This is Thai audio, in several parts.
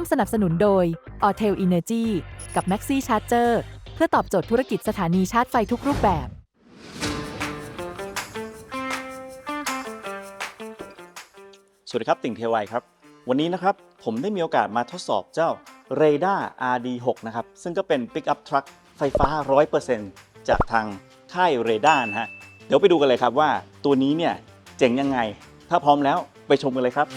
วมสนับสนุนโดย a u t e l Energy กับ Maxi Charger เพื่อตอบโจทย์ธุรกิจสถานีชาร์จไฟทุกรูปแบบ สวัสดีครับ ติ่งเทวายครับ วันนี้นะครับ ผมได้มีโอกาสมาทดสอบเจ้า r a d a r RD6 นะครับ ซึ่งก็เป็น Pick Up Truck ไฟฟ้า 100%จากทางค่าย r a d a r นะฮะ เดี๋ยวไปดูกันเลยครับว่าตัวนี้เนี่ยเจ๋งยังไง ถ้าพร้อมแล้วไปชมกันเลยครับ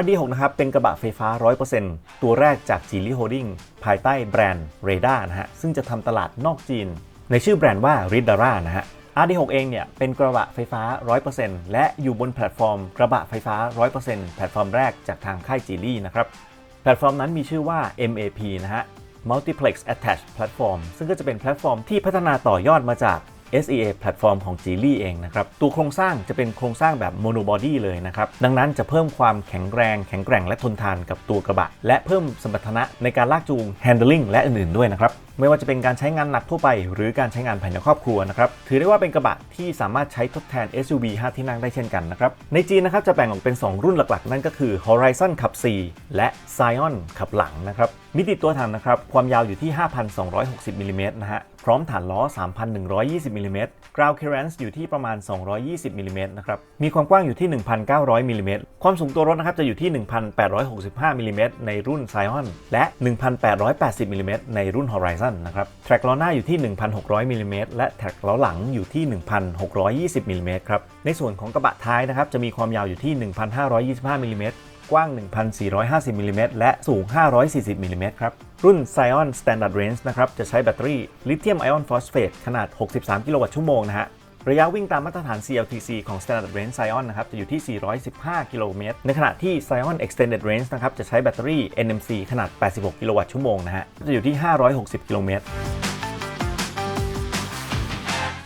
RD6 นะครับเป็นกระบะไฟฟ้า 100%ตัวแรกจาก g ี l y Holding ภายใต้แบรนด์ r a d a r นะฮะซึ่งจะทำตลาดนอกจีน ในชื่อแบรนด์ว่า r i d a r a นะฮะ RD6 เองเนี่ยเป็นกระบะไฟฟ้า 100%และอยู่บนแพลตฟอร์ม กระบะไฟฟ้า 100%แพลตฟอร์มแรกจากทางค่ายจีลี่นะครับแพลตฟอร์มนั้นมีชื่อว่า MAP นะฮะ Multiplex Attached Platform ซึ่งก็จะเป็นแพลตฟอร์มที่พัฒนาต่อยอดมาจาก SEA แพลตฟอร์มของ g ีลี่เองนะครับ ตัวโครงสร้างจะเป็นโครงสร้างแบบ monobody เลยนะครับ ดังนั้นจะเพิ่มความแข็งแรงแข็งแกร่งและทนทานกับตัวกระบะ และเพิ่มสมรรถนะในการลากจูง handling และอื่นๆด้วยนะครับไม่ว่าจะเป็นการใช้งานหนักทั่วไป หรือการใช้งานภายในครอบครัวนะครับถือได้ว่าเป็นกระบะที่สามารถใช้ทดแทน SUV 5 ที่นั่งได้เช่นกันนะครับในจีนนะครับจะแบ่งออกเป็น 2 รุ่นหลักๆ นั่นก็คือ Horizon ขับ 4 และ Scion ขับหลังนะครับมิติตัวถังนะครับความยาวอยู่ที่ 5,260มิลลิเมตรนะฮะพร้อมฐานล้อ 3,120มิลลิเมตร ground clearance อยู่ที่ประมาณ 220มิลลิเมตรนะครับ มีความกว้างอยู่ที่ 1,900มิลลิเมตร ความสูงตัวรถนะครับจะอยู่ที่ 1,865มิลลิเมตรในรุ่น Scion และ 1,880มิลลิเมตรในรุ่น Horizon นะครับแทร็กล้อหน้าอยู่ที่ 1,600มิลลิเมตรและแทร็กล้อหลังอยู่ที่ 1,620มิลลิเมตรครับในส่วนของกระบะท้ายนะครับจะมีความยาวอยู่ที่ 1,525มิลลิเมตรกว้าง 1,450มิลลิเมตรและสูง 540มิลลิเมตรครับรุ่น Scion Standard Range นะครับจะใช้แบตเตอรี่ลิเธียมไอออนฟอสเฟตขนาด 63 กิโลวัตต์ชั่วโมงนะฮะ ระยะวิ่งตามมาตรฐาน CLTC ของ Standard Range Scion นะครับ จะอยู่ที่ 415 กิโลเมตร ในขณะที่ Scion Extended Range นะครับ จะใช้แบตเตอรี่ NMC ขนาด 86 กิโลวัตต์ชั่วโมงนะฮะ จะอยู่ที่ 560 กิโลเมตร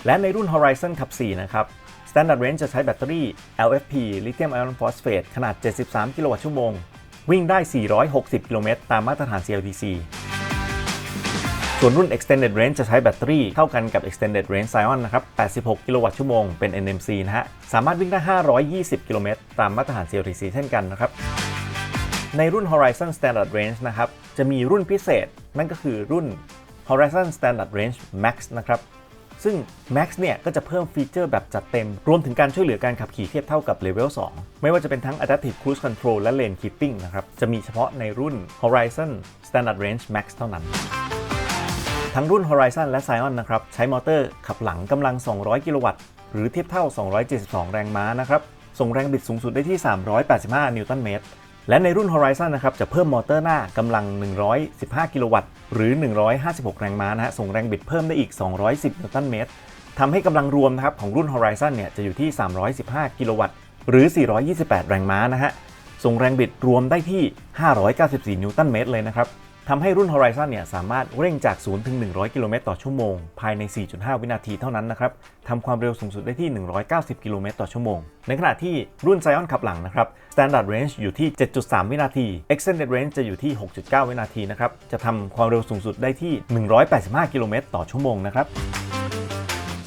และในรุ่น Horizon ขับ4นะครับ Standard Range จะใช้แบตเตอรี่ LFP Lithium Iron Phosphate ขนาด 73 กิโลวัตต์ชั่วโมง วิ่งได้ 460 กิโลเมตร ตามมาตรฐาน CLTC ส่วนรุ่น Extended Range จะใช้แบตเตอรี่เท่ากันกับ Extended Range Scion นะครับ 86 กิโลวัตต์ชั่วโมง เป็น NMC นะฮะ สามารถวิ่งได้ 520 กิโลเมตร ตามมาตรฐาน CLTC เช่นกันนะครับ ในรุ่น Horizon Standard Range นะครับ จะมีรุ่นพิเศษ นั่นก็คือรุ่น Horizon Standard Range Max นะครับ ซึ่ง Max เนี่ยก็จะเพิ่มฟีเจอร์แบบจัดเต็ม รวมถึงการช่วยเหลือการขับขี่เทียบเท่ากับ Level 2 ไม่ว่าจะเป็นทั้ง Adaptive Cruise Control และ Lane Keeping นะครับ จะมีเฉพาะในรุ่น Horizon Standard Range Max เท่านั้น ทั้งรุ่น Horizon และ Scion นะครับ ใช้มอเตอร์ขับหลังกำลัง 200 กิโลวัตต์ หรือเทียบเท่า 272 แรงม้านะครับ ส่งแรงบิดสูงสุดได้ที่ 385 นิวตันเมตร และในรุ่น Horizon นะครับ จะเพิ่มมอเตอร์หน้ากำลัง 115 กิโลวัตต์ หรือ 156 แรงม้านะฮะ ส่งแรงบิดเพิ่มได้อีก 210 นิวตันเมตรทำให้กำลังรวมนะครับของรุ่น Horizon เนี่ย จะอยู่ที่ 315 กิโลวัตต์ หรือ 428 แรงม้านะฮะ ส่งแรงบิดรวมได้ที่ 594 นิวตันเมตรเลยนะครับ ทำให้รุ่น Horizon เนี่ยสามารถเร่งจาก 0 ถึง 100 กิโลเมตรต่อชั่วโมง ภายใน 4.5 วินาทีเท่านั้นนะครับทำความเร็วสูงสุดได้ที่ 190 กิโลเมตรต่อชั่วโมง ในขณะที่รุ่น Scion ขับหลังนะครับ Standard Range อยู่ที่ 7.3 วินาที Extended Range จะอยู่ที่ 6.9 วินาทีนะครับ จะทำความเร็วสูงสุดได้ที่ 185 กิโลเมตรต่อชั่วโมงนะครับ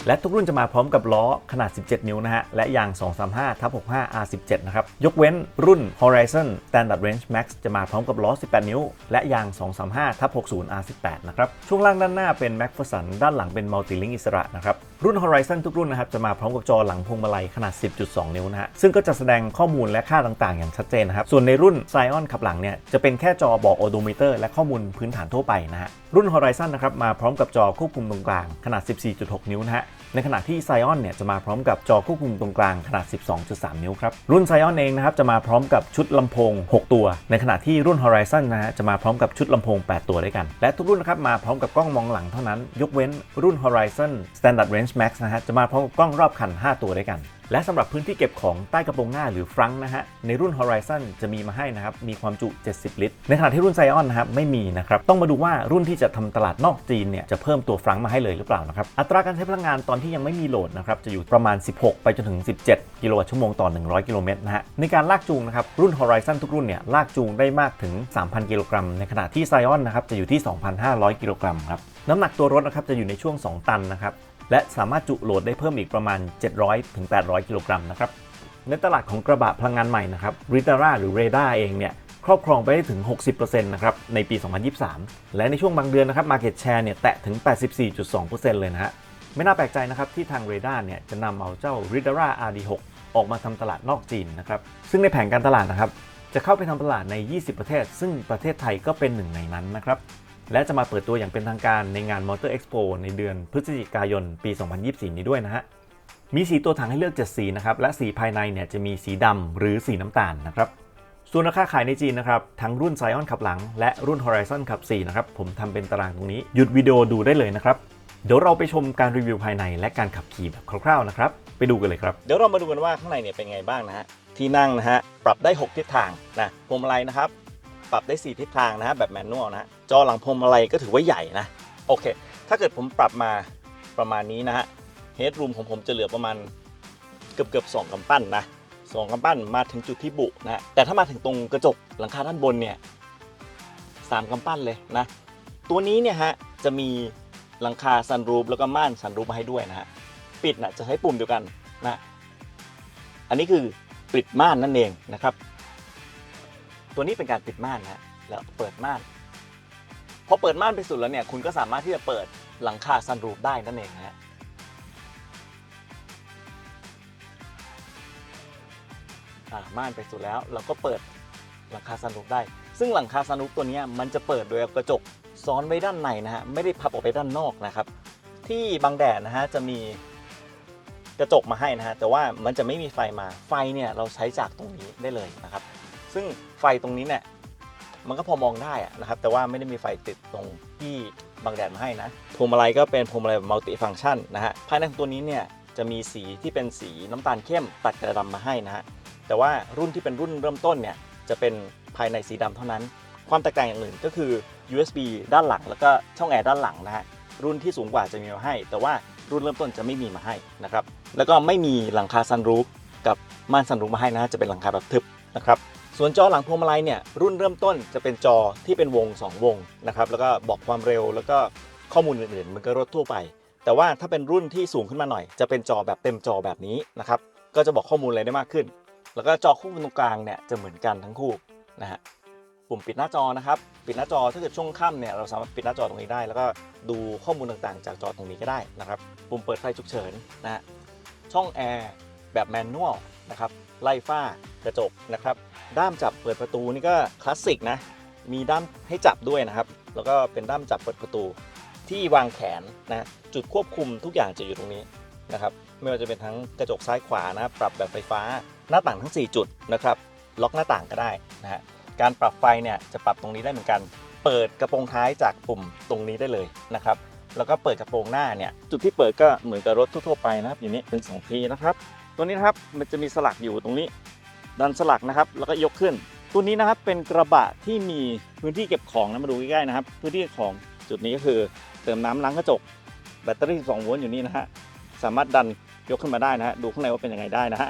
และทุกรุ่นจะมาพร้อมกับล้อขนาด 17 นิ้วนะฮะ และยาง 235ทับ65 R17 นะครับ ยกเว้นรุ่น Horizon Standard Range Max จะมาพร้อมกับล้อ 18 นิ้ว และยาง 235ทับ60 R18 นะครับ ช่วงล่างด้านหน้าเป็น MacPherson ด้านหลังเป็น Multi-Link อิสระนะครับ รุ่น Horizon ทุกรุ่นนะครับจะมาพร้อมกับจอหลังพวงมาลัยขนาด 10.2 นิ้วนะฮะ ซึ่งก็จะแสดงข้อมูลและค่าต่างๆ อย่างชัดเจนนะครับ ส่วนในรุ่น Scion ขับหลังเนี่ยจะเป็นแค่จอบอก odometer และข้อมูลพื้นฐานทั่วไปนะฮะ รุ่น Horizon นะครับมาพร้อมกับจอควบคุมตรงกลางขนาด 14.6 นิ้วนะฮะ ในขณะที่ Scion เนี่ยจะมาพร้อมกับจอควบคุมตรงกลางขนาด 12.3 นิ้วครับ รุ่น Scion เองนะครับจะมาพร้อมกับชุดลำโพง 6 ตัว ในขณะที่รุ่น Horizon นะฮะจะมาพร้อมกับชุดลำโพง 8 ตัวด้วยกัน และทุกรุ่นนะครับมาพร้อมกับกล้องมองหลังเท่านั้น ยกเว้นรุ่น Horizon Standard Range Max นะฮะจะมาพร้อมกับกล้องรอบคัน 5 ตัวด้วยกัน และสำหรับพื้นที่เก็บของใต้กระโปรงหน้าหรือฟรังนะฮะ ในรุ่น Horizon จะมีมาให้นะครับ มีความจุ 70 ลิตร ในขณะที่รุ่น Scion นะครับไม่มีนะครับ ต้องมาดูว่ารุ่นที่จะทำตลาดนอกจีนเนี่ยจะเพิ่มตัวฟรังมาให้เลยหรือเปล่านะครับ อัตราการใช้พลังงานตอนที่ยังไม่มีโหลดนะครับจะอยู่ประมาณ 16 ไปจนถึง 17 กิโลวัตต์ชั่วโมงต่อ 100 กิโลเมตรนะฮะ ในการลากจูงนะครับรุ่น Horizon ทุกรุ่นเนี่ยลากจูงได้มากถึง 3,000 กิโลกรัม ในขณะที่ Scion นะครับจะอยู่ที่ 2,500 กิโลกรัมครับน้ำหนักตัวรถนะครับจะอยู่ในช่วง 2 ตันนะครับ และสามารถจุโหลดได้เพิ่มอีกประมาณ 700ถึง800 กิโลกรัมนะครับในตลาดของกระบะพลังงานใหม่นะครับ r i t a r a หรือ r a d a r เองเนี่ยครอบครองไปได้ถึง 60%นะครับในปี 2023 และในช่วงบางเดือนนะครับ Market Share เนี่ยแตะถึง 84.2%เลยนะฮะไม่น่าแปลกใจนะครับที่ทาง r a d a r เนี่ยจะนำเอาเจ้า r i d a r a RD6 ออกมาทำตลาดนอกจีนนะครับซึ่งในแผนการตลาดนะครับจะเข้าไปทำตลาดใน 20 ประเทศ ซึ่งประเทศไทยก็เป็นหนึ่งในนั้นนะครับ และจะมาเปิดตัวอย่างเป็นทางการในงาน Motor Expo ในเดือนพฤศจิกายนปี 2024 นี้ด้วยนะฮะ มีสีตัวถังให้เลือก 7 สีนะครับ และสีภายในเนี่ยจะมีสีดำหรือสีน้ำตาลนะครับ ส่วนราคาขายในจีนนะครับ ทั้งรุ่น Scion ขับหลัง และรุ่น Horizon ขับ4นะครับ ผมทำเป็นตารางตรงนี้ หยุดวิดีโอดูได้เลยนะครับ เดี๋ยวเราไปชมการรีวิวภายในและการขับขี่แบบคร่าวๆนะครับ ไปดูกันเลยครับ เดี๋ยวเรามาดูกันว่าข้างในเนี่ยเป็นไงบ้างนะฮะ ที่นั่งนะฮะ ปรับได้ 6 ทิศทางนะ พวงมาลัยนะครับ ปรับได้ 4 ทิศทางนะฮะแบบแมนนวลนะฮะจอหลังพวงมาลัยก็ถือว่าใหญ่นะโอเค ถ้าเกิดผมปรับมาประมาณนี้นะฮะเฮดรูมของผมจะเหลือประมาณเกือบเกือบสองกำปั้นนะสองกำปั้นมาถึงจุดที่บุนะฮะแต่ถ้ามาถึงตรงกระจกหลังคาด้านบนเนี่ยสามกำปั้นเลยนะ ตัวนี้เนี่ยฮะจะมีหลังคาซันรูฟแล้วก็ม่านซันรูฟมาให้ด้วยนะฮะปิดนะจะใช้ปุ่มเดียวกันนะ อันนี้คือปิดม่านนั่นเองนะครับ ตัวนี้เป็นการปิดม่านนะแล้วเปิดม่านพอเปิดม่านไปสุดแล้วเนี่ยคุณก็สามารถที่จะเปิดหลังคาซันรูฟได้นั่นเองนะฮะม่านไปสุดแล้วเราก็เปิดหลังคาซันรูฟได้ ซึ่งหลังคาซันรูฟตัวนี้มันจะเปิดโดยกระจกซ้อนไว้ด้านในนะฮะไม่ได้พับออกไปด้านนอกนะครับ ที่บางแดดนะฮะจะมีกระจกมาให้นะฮะแต่ว่ามันจะไม่มีไฟมาไฟเนี่ยเราใช้จากตรงนี้ได้เลยนะครับ ซึ่งไฟตรงนี้เนี่ยมันก็พอมองได้นะครับ แต่ว่าไม่ได้มีไฟติดตรงที่บางแดดมาให้นะพวงมาลัยก็เป็นพวงมาลัยมัลติฟังก์ชันนะฮะภายในของตัวนี้เนี่ยจะมีสีที่เป็นสีน้ำตาลเข้มตัดกระดำมาให้นะฮะแต่ว่ารุ่นที่เป็นรุ่นเริ่มต้นเนี่ยจะเป็นภายในสีดำเท่านั้น ความแตกต่างอย่างอื่นก็คือ USB ด้านหลัง แล้วก็ช่องแอร์ด้านหลังนะฮะรุ่นที่สูงกว่าจะมีมาให้ แต่ว่ารุ่นเริ่มต้นจะไม่มีมาให้นะครับแล้วก็ไม่มีหลังคาซันรูฟกับม่านซันรูฟมาให้นะฮะจะเป็นหลังคาแบบทึบนะครับ ส่วนจอหลังพวงมาลัยเนี่ยรุ่นเริ่มต้นจะเป็นจอที่เป็นวง 2 วงนะครับแล้วก็บอกความเร็วแล้วก็ข้อมูลอื่นๆมันก็รถทั่วไป แต่ว่าถ้าเป็นรุ่นที่สูงขึ้นมาหน่อย จะเป็นจอแบบเต็มจอแบบนี้นะครับก็จะบอกข้อมูลอะไรได้มากขึ้น แล้วก็จอคู่ตรงกลางเนี่ยจะเหมือนกันทั้งคู่นะฮะปุ่มปิดหน้าจอนะครับปิดหน้าจอถ้าเกิดช่วงค่ำเนี่ยเราสามารถปิดหน้าจอตรงนี้ได้ แล้วก็ดูข้อมูลต่างๆ จากจอตรงนี้ก็ได้นะครับปุ่มเปิดไฟฉุกเฉินนะฮะช่องแอร์แบบแมนนวลนะครับ ไล่ฝ้ากระจกนะครับ ด้ามจับเปิดประตูนี่ก็คลาสสิกนะ มีด้ามให้จับด้วยนะครับ แล้วก็เป็นด้ามจับเปิดประตู ที่วางแขนนะจุดควบคุมทุกอย่างจะอยู่ตรงนี้นะครับ ไม่ว่าจะเป็นทั้งกระจกซ้ายขวานะปรับแบบไฟฟ้า หน้าต่างทั้ง 4 จุดนะครับ ล็อกหน้าต่างก็ได้นะฮะการปรับไฟเนี่ยจะปรับตรงนี้ได้เหมือนกัน เปิดกระโปรงท้ายจากปุ่มตรงนี้ได้เลยนะครับ แล้วก็เปิดกระโปรงหน้าเนี่ย จุดที่เปิดก็เหมือนกับรถทั่วไปนะครับ อย่างนี้เป็น2ทีนะครับ ตัวนี้นะครับมันจะมีสลักอยู่ตรงนี้ ดันสลักนะครับ แล้วก็ยกขึ้น ตัวนี้นะครับเป็นกระบะที่มีพื้นที่เก็บของนะมาดูใกล้ๆนะครับ พื้นที่ของจุดนี้ก็คือเติมน้ำล้างกระจก แบตเตอรี่ 12 โวลต์อยู่นี่นะฮะสามารถดันยกขึ้นมาได้นะฮะดูข้างในว่าเป็นยังไงได้นะฮะ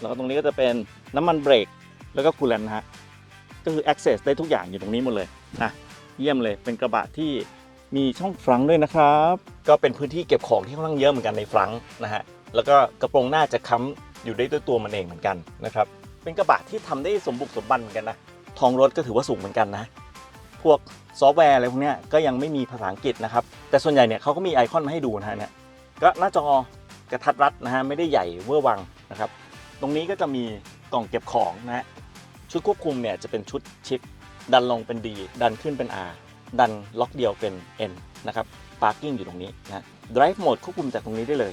แล้วก็ตรงนี้ก็จะเป็นน้ำมันเบรกแล้วก็คูลเลนนะฮะก็คือ access ได้ทุกอย่างอยู่ตรงนี้หมดเลยนะเยี่ยมเลยเป็นกระบะที่มีช่องฟรังด้วยนะครับ ก็เป็นพื้นที่เก็บของที่ค่อนข้างเยอะเหมือนกันในฟรังนะฮะ แล้วก็กระโปรงหน้าจะค้ำอยู่ได้ด้วยตัวมันเองเหมือนกันนะครับ เป็นกระบะที่ทำได้สมบุกสมบันเหมือนกันนะทองรถก็ถือว่าสูงเหมือนกันนะ พวกซอฟต์แวร์อะไรพวกนี้ก็ยังไม่มีภาษาอังกฤษนะครับ แต่ส่วนใหญ่เนี่ยเขาก็มีไอคอนมาให้ดูนะฮะเนี่ยก็หน้าจอกระทัดรัดนะฮะไม่ได้ใหญ่เวอร์วังนะครับ ตรงนี้ก็จะมีกล่องเก็บของนะฮะชุดควบคุมเนี่ยจะเป็นชุดชิปดันลงเป็น D ดันขึ้นเป็น R ดันล็อกเดียวเป็น N นะครับ Parking อยู่ตรงนี้นะ Drive Mode ควบคุมจากตรงนี้ได้เลย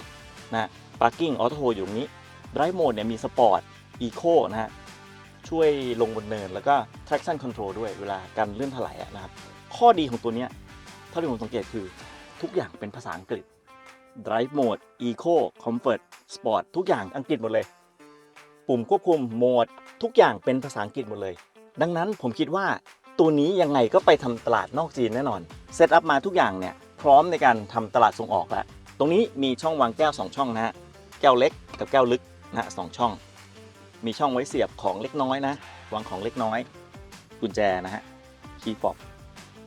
นะ Parking Auto Hold อยู่ตรงนี้ Drive Mode เนี่ยมี Sport Eco นะฮะช่วยลงบนเนิน แล้วก็ traction control ด้วยเวลาการเลื่อนถลายอะนะครับ ข้อดีของตัวเนี้ยเท่าที่ผมสังเกตคือทุกอย่างเป็นภาษาอังกฤษ Drive Mode Eco Comfort Sport ทุกอย่างอังกฤษหมดเลย ปุ่มควบคุมโหมด ทุกอย่างเป็นภาษาอังกฤษหมดเลย ดังนั้นผมคิดว่าตัวนี้ยังไงก็ไปทำตลาดนอกจีนแน่นอนเซตอัพมาทุกอย่างเนี่ยพร้อมในการทำตลาดส่งออกแล้ว ตรงนี้มีช่องวางแก้ว 2 ช่องนะฮะ แก้วเล็กกับแก้วลึกนะสองช่อง มีช่องไว้เสียบของเล็กน้อยนะวางของเล็กน้อย กุญแจนะฮะคีย์ฟอบ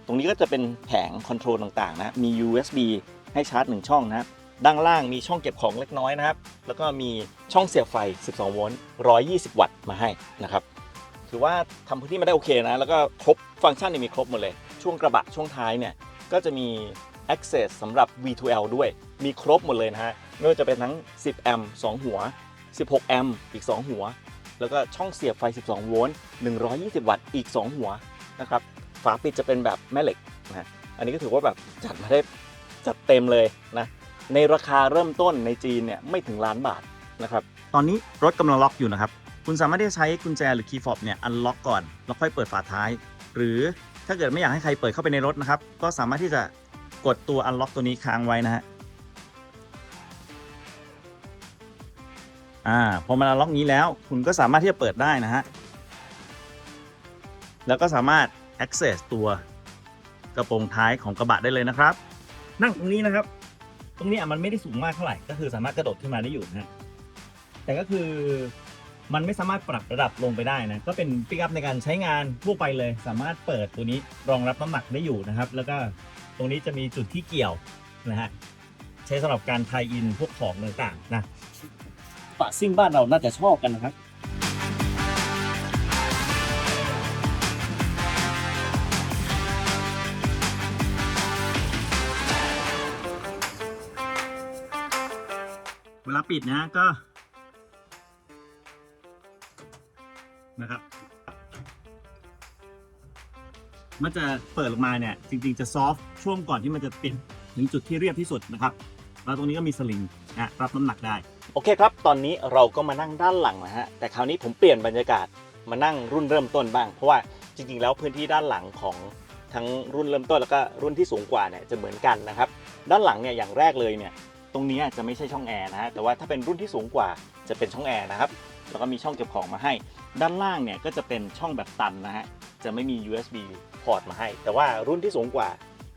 ตรงนี้ก็จะเป็นแผงคอนโทรลต่างๆนะมี USB ให้ชาร์จ 1 ช่องนะด้านล่างมีช่องเก็บของเล็กน้อยนะครับ แล้วก็มีช่องเสียบไฟ 12 โวลต์ 120 วัตต์มาให้นะครับ ถือว่าทำพื้นที่มาได้โอเคนะ แล้วก็ครบฟังก์ชันเนี่ยมีครบหมดเลย ช่วงกระบะช่วงท้ายเนี่ย ก็จะมี access สำหรับ V2L ด้วย มีครบหมดเลยนะฮะ ไม่ว่าจะเป็นทั้ง 10 แอมป์2หัว 16 แอมป์อีก 2 หัว แล้วก็ช่องเสียบไฟ 12 โวลต์ 120 วัตต์อีก 2 หัวนะครับ ฝาปิดจะเป็นแบบแม่เหล็กนะอันนี้ก็ถือว่าแบบจัดมาได้จัดเต็มเลยนะ ในราคาเริ่มต้นในจีนเนี่ยไม่ถึงล้านบาทนะครับ ตอนนี้รถกำลังล็อกอยู่นะครับ คุณสามารถที่จะใช้กุญแจหรือคีย์ฟอบเนี่ยอันล็อกก่อนแล้วค่อยเปิดฝาท้าย หรือถ้าเกิดไม่อยากให้ใครเปิดเข้าไปในรถนะครับ ก็สามารถที่จะกดตัวอันล็อกตัวนี้ค้างไว้นะฮะ อ่าพอมันอันล็อกนี้แล้วคุณก็สามารถที่จะเปิดได้นะฮะ แล้วก็สามารถ access ตัวกระโปรงท้ายของกระบะได้เลยนะครับ นั่งตรงนี้นะครับ ตรงนี้มันไม่ได้สูงมากเท่าไหร่ ก็คือสามารถกระโดดขึ้นมาได้อยู่นะฮะแต่ก็คือมันไม่สามารถปรับระดับลงไปได้นะ ก็เป็นปิกอัพในการใช้งานทั่วไปเลย สามารถเปิดตัวนี้รองรับน้ำหนักได้อยู่นะครับ แล้วก็ตรงนี้จะมีจุดที่เกี่ยวนะฮะใช้สำหรับการไทยอินพวกของต่างๆนะ ปะซิ่งบ้านเราน่าจะชอบกันนะครับเวลาปิดนะก็ นะครับ มันจะเปิดลงมาเนี่ย จริง ๆ จะซอฟต์ช่วงก่อนที่มันจะปิดถึงจุดที่เรียบที่สุดนะครับ แล้วตรงนี้ก็มีสลิงนะรับน้ำหนักได้ โอเคครับ ตอนนี้เราก็มานั่งด้านหลังนะฮะ แต่คราวนี้ผมเปลี่ยนบรรยากาศมานั่งรุ่นเริ่มต้นบ้าง เพราะว่าจริง ๆ แล้วพื้นที่ด้านหลังของทั้งรุ่นเริ่มต้นแล้วก็รุ่นที่สูงกว่าเนี่ยจะเหมือนกันนะครับ ด้านหลังเนี่ยอย่างแรกเลยเนี่ย ตรงนี้จะไม่ใช่ช่องแอร์นะฮะ แต่ว่าถ้าเป็นรุ่นที่สูงกว่าจะเป็นช่องแอร์นะครับ แล้วก็มีช่องเก็บของมาให้ ด้านล่างเนี่ยก็จะเป็นช่องแบบตันนะฮะ จะไม่มี USB พอร์ตมาให้ แต่ว่ารุ่นที่สูงกว่า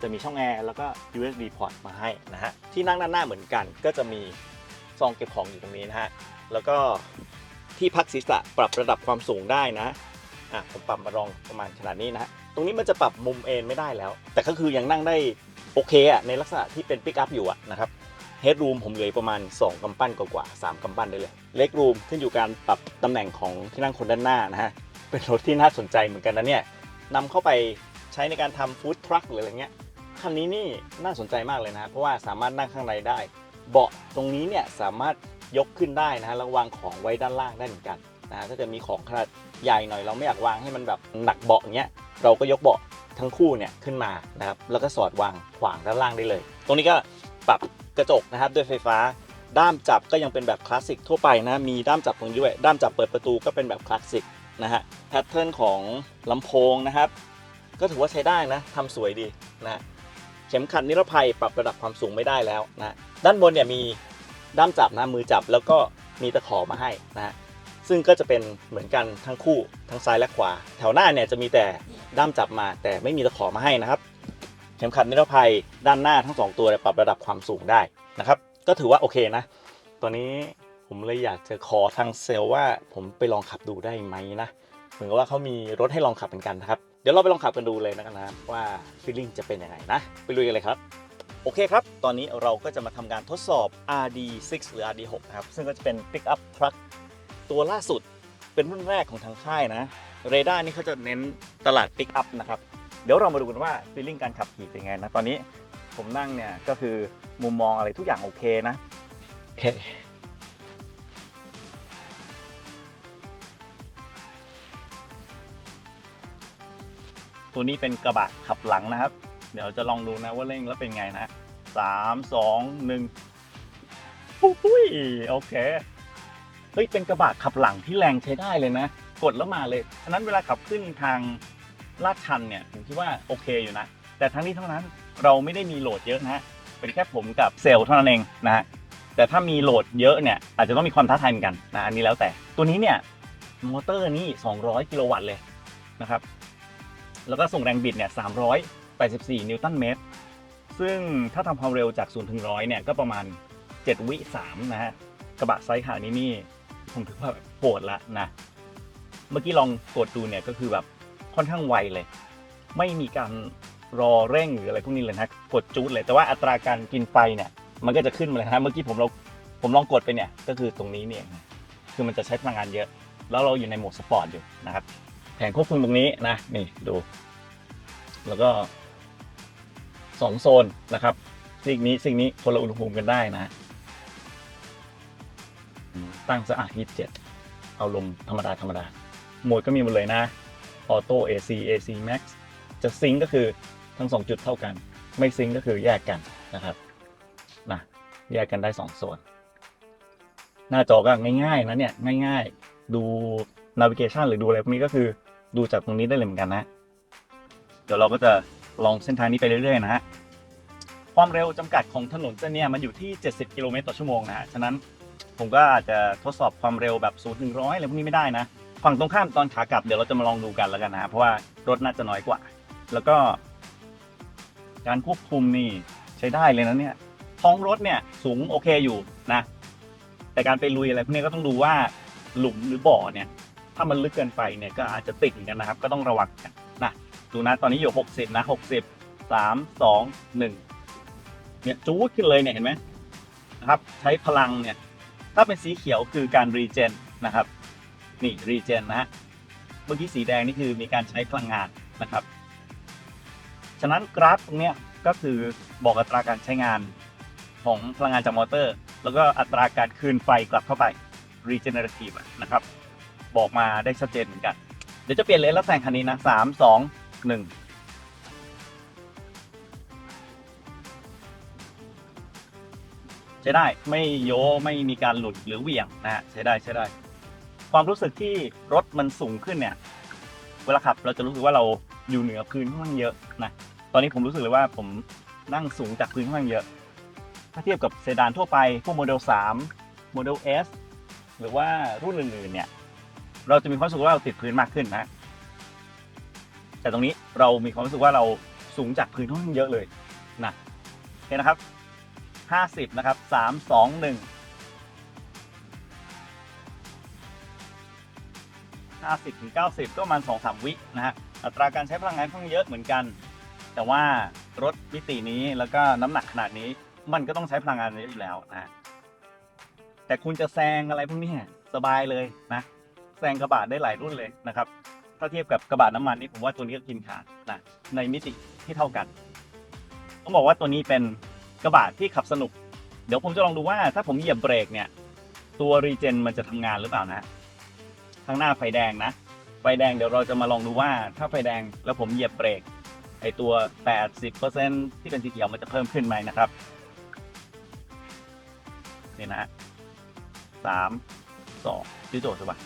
จะมีช่องแอร์แล้วก็ USB พอร์ตมาให้นะฮะ ที่นั่งด้านหน้าเหมือนกันก็จะมี ซองเก็บของอยู่ตรงนี้นะฮะ แล้วก็ที่พักศีรษะปรับระดับความสูงได้นะ อะผมปรับมาลองประมาณขนาดนี้นะฮะ ตรงนี้มันจะปรับมุมเอนไม่ได้แล้ว แต่ก็คือยังนั่งได้โอเคอะในลักษณะที่เป็นปิกอัพอยู่อะนะครับเฮดรูมผมเหลือประมาณ 2กำปั้นกว่าๆ3กำปั้นได้เลย เล็กรูมขึ้นอยู่การปรับตำแหน่งของที่นั่งคนด้านหน้านะฮะ เป็นรถที่น่าสนใจเหมือนกันนะเนี่ยนำเข้าไปใช้ในการทำฟู้ดทรัคหรืออะไรเงี้ยคันนี้นี่น่าสนใจมากเลยนะ เพราะว่าสามารถนั่งข้างในได้ เบาะตรงนี้เนี่ยสามารถยกขึ้นได้นะฮะแล้ววางของไว้ด้านล่างได้เหมือนกันนะฮะถ้าจะมีของขนาดใหญ่หน่อยเราไม่อยากวางให้มันแบบหนักเบาะอย่างเงี้ยเราก็ยกเบาะทั้งคู่เนี่ยขึ้นมานะครับแล้วก็สอดวางขวางด้านล่างได้เลย ตรงนี้ก็ปรับกระจกนะครับด้วยไฟฟ้าด้ามจับก็ยังเป็นแบบคลาสสิกทั่วไปนะมีด้ามจับตรงนี้ด้วยด้ามจับเปิดประตูก็เป็นแบบคลาสสิกนะฮะแพทเทิร์นของลำโพงนะครับ ก็ถือว่าใช้ได้นะทำสวยดีนะ เข็มขัดนิรภัยปรับระดับความสูงไม่ได้แล้วนะด้านบนเนี่ยมีด้ามจับนะมือจับแล้วก็มีตะขอมาให้นะซึ่งก็จะเป็นเหมือนกันทั้งคู่ทั้งซ้ายและขวา แถวหน้าเนี่ยจะมีแต่ด้ามจับมา แต่ไม่มีตะขอมาให้นะครับ เข็มขัดนิรภัยด้านหน้าทั้งสองตัวปรับระดับความสูงได้นะครับ ก็ถือว่าโอเคนะตอนนี้ผมเลยอยากจะขอทางเซลว่าผมไปลองขับดูได้ไหมนะเหมือนกับว่าเขามีรถให้ลองขับเหมือนกันนะครับ ดี๋ยวเราไปลองขับกันดูเลยนะครับว่าฟีลลิ่งจะเป็นยังไงนะไปลุยกันเลยครับโอเคครับ ตอนนี้เราก็จะมาทำการทดสอบ RD6 หรือ RD6 นะครับ ซึ่งก็จะเป็น Pickup Truck ตัวล่าสุดเป็นรุ่นแรกของทางค่ายนะเรดาร์นี่เขาจะเน้นตลาด Pickup นะครับ เดี๋ยวเรามาดูกันว่าฟีลลิ่งการขับขี่เป็นไงนะ ตอนนี้ผมนั่งเนี่ยก็คือมุมมองอะไรทุกอย่างโอเคนะโอเค ตัวนี้เป็นกระบะขับหลังนะครับ เดี๋ยวจะลองดูนะว่าเร่งแล้วเป็นไงนะสามสองหนึ่งปุ้ยโอเคเฮ้ยเป็นกระบะขับหลังที่แรงใช้ได้เลยนะ กดแล้วมาเลยฉะนั้นเวลาขับขึ้นทางลาดชันเนี่ยผมคิดว่าโอเคอยู่นะ แต่ทั้งนี้ทั้งนั้นเราไม่ได้มีโหลดเยอะนะฮะเป็นแค่ผมกับเซลล์เท่านั้นเองนะฮะแต่ถ้ามีโหลดเยอะเนี่ยอาจจะต้องมีความท้าทายเหมือนกันนะอันนี้แล้วแต่ตัวนี้เนี่ยมอเตอร์นี่ 200 กิโลวัตต์เลยนะครับ แล้วก็ส่งแรงบิดเนี่ย384 นิวตันเมตร ซึ่งถ้าทำความเร็วจาก 0 ถึง 100 เนี่ย ก็ประมาณ 7 วิ 3 นะฮะ กระบะไซส์ขนาดนี้นี่ ผมถือว่าแบบโหดละนะ เมื่อกี้ลองกดดูเนี่ย ก็คือแบบค่อนข้างไวเลย ไม่มีการรอเร่งหรืออะไรพวกนี้เลยนะกดจูดเลย แต่ว่าอัตราการกินไฟเนี่ย มันก็จะขึ้นมาเลยนะเมื่อกี้ผมเราผมลองกดไปเนี่ย ก็คือตรงนี้เนี่ย คือมันจะใช้พลังงานเยอะ แล้วเราอยู่ในโหมดสปอร์ตอยู่นะครับ แผงควบคุมตรงนี้นะนี่ดู แล้วก็สองโซนนะครับสิ่งนี้สิ่งนี้คนละอุณหภูมิกันได้นะ ตั้งสะอาดยี่สิบเจ็ดเอาลมธรรมดาธรรมดาโหมดก็มีหมดเลยนะออโต้ AC AC Max จะซิงก์ก็คือทั้งสองจุดเท่ากัน ไม่ซิงก์ก็คือแยกกันนะครับนะแยกกันได้สองส่วนหน้าจอก็ง่ายๆนะเนี่ยง่าย ๆ ดู navigation หรือดูอะไรพวกนี้ก็คือ ดูจากตรงนี้ได้เลยเหมือนกันนะ เดี๋ยวเราก็จะลองเส้นทางนี้ไปเรื่อยๆนะฮะ ความเร็วจำกัดของถนนเส้นเนี้ยมันอยู่ที่ 70 กิโลเมตรต่อชั่วโมงนะฮะ ฉะนั้นผมก็อาจจะทดสอบความเร็วแบบ0ถึง100อะไรพวกนี้ไม่ได้นะ ฝั่งตรงข้ามตอนขากลับเดี๋ยวเราจะมาลองดูกันแล้วกันนะฮะเพราะว่ารถน่าจะน้อยกว่า แล้วก็ การควบคุมนี่ใช้ได้เลยนะเนี่ย ท้องรถเนี่ยสูงโอเคอยู่นะ แต่การไปลุยอะไรพวกนี้ก็ต้องดูว่าหลุมหรือบ่อเนี่ย ถ้ามันลึกเกินไปเนี่ยก็อาจจะติดเหมือนกันนะครับ ก็ต้องระวังกันนะดูนะตอนนี้อยู่ 60 นะ 60 3 2 1 เนี่ยจูดขึ้นเลยเนี่ยเห็นไหมนะครับ ใช้พลังเนี่ย ถ้าเป็นสีเขียวคือการรีเจนนะครับ นี่รีเจนนะฮะเมื่อกี้สีแดงนี่คือมีการใช้พลังงานนะครับ ฉะนั้นกราฟตรงเนี้ยก็คือบอกอัตราการใช้งานของพลังงานจากมอเตอร์ แล้วก็อัตราการคืนไฟกลับเข้าไป regenerative นะครับ บอกมาได้ชัดเจนเหมือนกัน เดี๋ยวจะเปลี่ยนเลนแล้วแต่งคันนี้นะสามสองหนึ่งใช้ได้ไม่โยไม่มีการหลุดหรือเหวี่ยงนะฮะใช้ได้ใช้ได้ ความรู้สึกที่รถมันสูงขึ้นเนี่ย เวลาขับเราจะรู้สึกว่าเราอยู่เหนือพื้นค่อนข้างเยอะนะตอนนี้ผมรู้สึกเลยว่าผมนั่งสูงจากพื้นค่อนข้างเยอะ ถ้าเทียบกับเซดานทั่วไปพวกโมเดล 3 โมเดล S หรือว่ารุ่นอื่นๆเนี่ย เราจะมีความรู้สึกว่าเราติดพื้นมากขึ้นนะ แต่ตรงนี้เรามีความรู้สึกว่าเราสูงจากพื้นค่อนข้างเยอะเลยนะโอเคนะครับ50นะครับ3 2 1 50ถึง90ก็ประมาณ2 3วินะฮะอัตราการใช้พลังงานค่อนข้างเยอะเหมือนกัน แต่ว่ารถมิตินี้แล้วก็น้ำหนักขนาดนี้มันก็ต้องใช้พลังงานเยอะอยู่แล้วนะแต่คุณจะแซงอะไรพวกนี้สบายเลยนะ แซงกระบะได้หลายรุ่นเลยนะครับถ้าเทียบกับกระบะน้ำมันนี่ผมว่าตัวนี้ก็กินขาดนะในมิติที่เท่ากันต้องบอกว่าตัวนี้เป็นกระบะที่ขับสนุก เดี๋ยวผมจะลองดูว่าถ้าผมเหยียบเบรกเนี่ย ตัวรีเจนมันจะทำงานหรือเปล่านะข้างหน้าไฟแดงนะ ไฟแดงเดี๋ยวเราจะมาลองดูว่าถ้าไฟแดงแล้วผมเหยียบเบรกไอตัว 80%ที่เป็นสีเขียวมันจะเพิ่มขึ้นไหมนะครับนี่นะสามสองชื่อโจทย์ใช่ปะ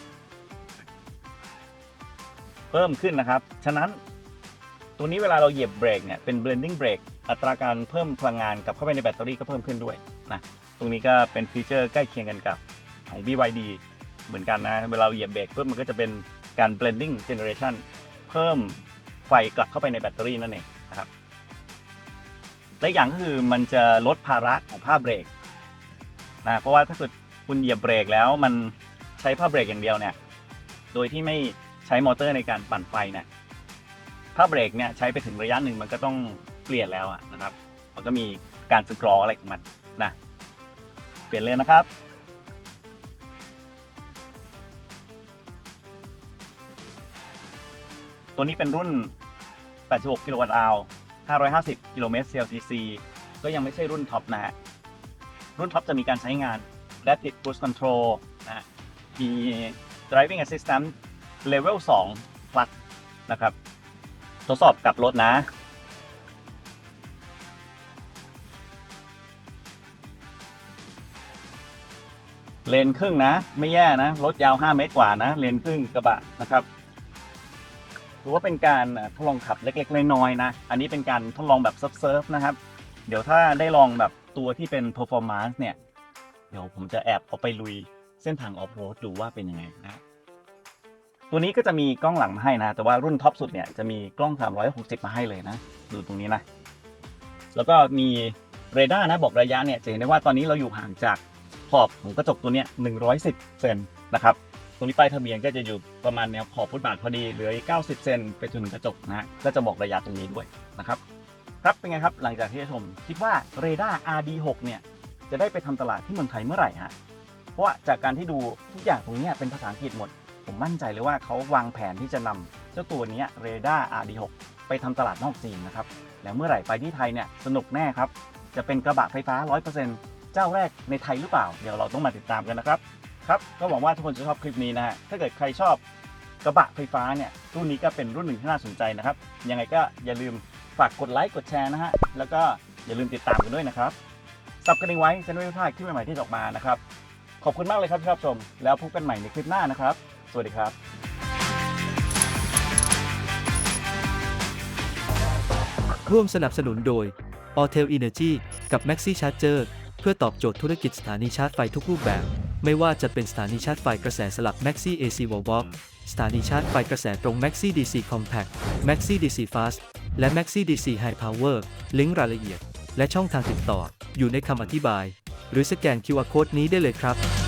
เพิ่มขึ้นนะครับ ฉะนั้นตัวนี้เวลาเราเหยียบเบรกเนี่ยเป็น blending brake อัตราการเพิ่มพลังงานกลับเข้าไปในแบตเตอรี่ก็เพิ่มขึ้นด้วยนะตรงนี้ก็เป็นฟีเจอร์ใกล้เคียงกันกับของ BYD เหมือนกันนะ เวลาเราเหยียบเบรกเพิ่มมันก็จะเป็นการ blending generation เพิ่มไฟกลับเข้าไปในแบตเตอรี่นั่นเองนะครับและอีกอย่างก็คือมันจะลดภาระของผ้าเบรกนะเพราะว่าถ้าเกิดคุณเหยียบเบรกแล้วมันใช้ผ้าเบรกอย่างเดียวเนี่ย โดยที่ไม่ ใช้มอเตอร์ในการปั่นไฟเนี่ยผ้าเบรกเนี่ยใช้ไปถึงระยะหนึ่งมันก็ต้องเปลี่ยนแล้วอะนะครับ มันก็มีการสกรออะไรของมันนะเปลี่ยนเลยนะครับตัวนี้เป็นรุ่น 86 กิโลวัตต์อาว550 กิโลเมตร CLTC ก็ยังไม่ใช่รุ่นท็อปนะฮะ รุ่นท็อปจะมีการใช้งาน Rapid Cruise Control นะฮะมี Driving Assistant Level 2 Plus นะครับ ทดสอบกับรถนะ เลนครึ่งนะ ไม่แย่นะ รถยาว 5 เมตรกว่านะ เลนครึ่งกระบะนะครับถือว่าเป็นการทดลองขับเล็กๆ น้อยๆนะ อันนี้เป็นการทดลองแบบซับเซิร์ฟนะครับ เดี๋ยวถ้าได้ลองแบบตัวที่เป็น performance เนี่ย เดี๋ยวผมจะแอบเอาไปลุยเส้นทางออฟโรดดูว่าเป็นยังไงนะ ตัวนี้ก็จะมีกล้องหลังมาให้นะ แต่ว่ารุ่นท็อปสุดเนี่ยจะมีกล้อง 360 มาให้เลยนะ ดูตรงนี้นะ แล้วก็มีเรดาร์นะบอกระยะเนี่ยจะเห็นได้ว่าตอนนี้เราอยู่ห่างจากขอบของกระจกตัวเนี้ย110 เซนนะครับ ตรงนี้ป้ายทะเบียนก็จะอยู่ประมาณแนวขอบฟุตบาทพอดีเหลือ90 เซนไปจนถึงกระจกนะก็จะบอกระยะตรงนี้ด้วยนะครับ ครับเป็นไงครับหลังจากที่ได้ชมคิดว่าเรดาร์ RD6 เนี่ยจะได้ไปทำตลาดที่เมืองไทยเมื่อไหร่ฮะเพราะว่าจากการที่ดูทุกอย่างตรงนี้เป็นภาษาอังกฤษหมด ผมมั่นใจเลยว่าเขาวางแผนที่จะนำเจ้าตัวนี้เรดาร์ RD6 ไปทำตลาดนอกจีนนะครับ แล้วเมื่อไหร่ไปที่ไทยเนี่ยสนุกแน่ครับ จะเป็นกระบะไฟฟ้า 100%เจ้าแรกในไทยหรือเปล่า เดี๋ยวเราต้องมาติดตามกันนะครับครับก็หวังว่าทุกคนจะชอบคลิปนี้นะฮะถ้าเกิดใครชอบกระบะไฟฟ้าเนี่ยรุ่นนี้ก็เป็นรุ่นหนึ่งที่น่าสนใจนะครับ ยังไงก็อย่าลืมฝากกดไลค์กดแชร์นะฮะแล้วก็อย่าลืมติดตามกันด้วยนะครับสับกระดิ่งไว้จะไม่พลาดคลิปใหม่ๆที่ออกมานะครับขอบคุณมากเลยครับที่รับชม แล้วพบกันใหม่ในคลิปหน้านะครับ สวัสดีครับร่วมสนับสนุนโดย a u t e l Energy กับ Maxi Charger เพื่อตอบโจทย์ธุรกิจสถานีชาร์จไฟทุกรูปแบบ ไม่ว่าจะเป็นสถานีชาร์จไฟกระแสสลับ Maxi AC Wall Box สถานีชาร์จไฟกระแสตรง Maxi DC Compact Maxi DC Fast และ Maxi DC High Power ลิงก์รายละเอียด และช่องทางติดต่อ อยู่ในคำอธิบาย หรือสแกน QR Code นี้ได้เลยครับ